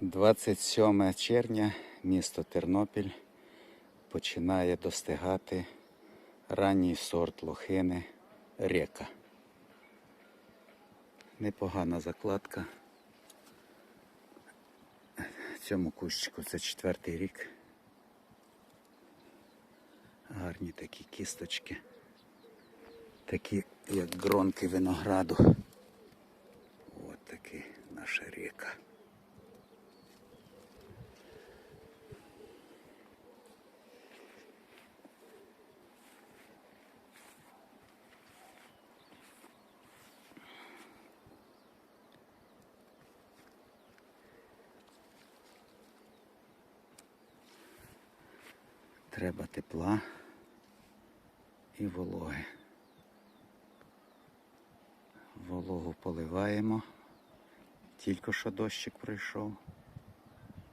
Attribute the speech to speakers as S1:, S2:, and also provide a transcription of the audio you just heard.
S1: 27 червня місто Тернопіль починає достигати ранній сорт лохини река. Непогана закладка. Цьому кущику це четвертий рік. Гарні такі кісточки. Такі, як гронки винограду. От такий наша ріка. Треба тепла і вологи. Вологу поливаємо. Тільки що дощик пройшов.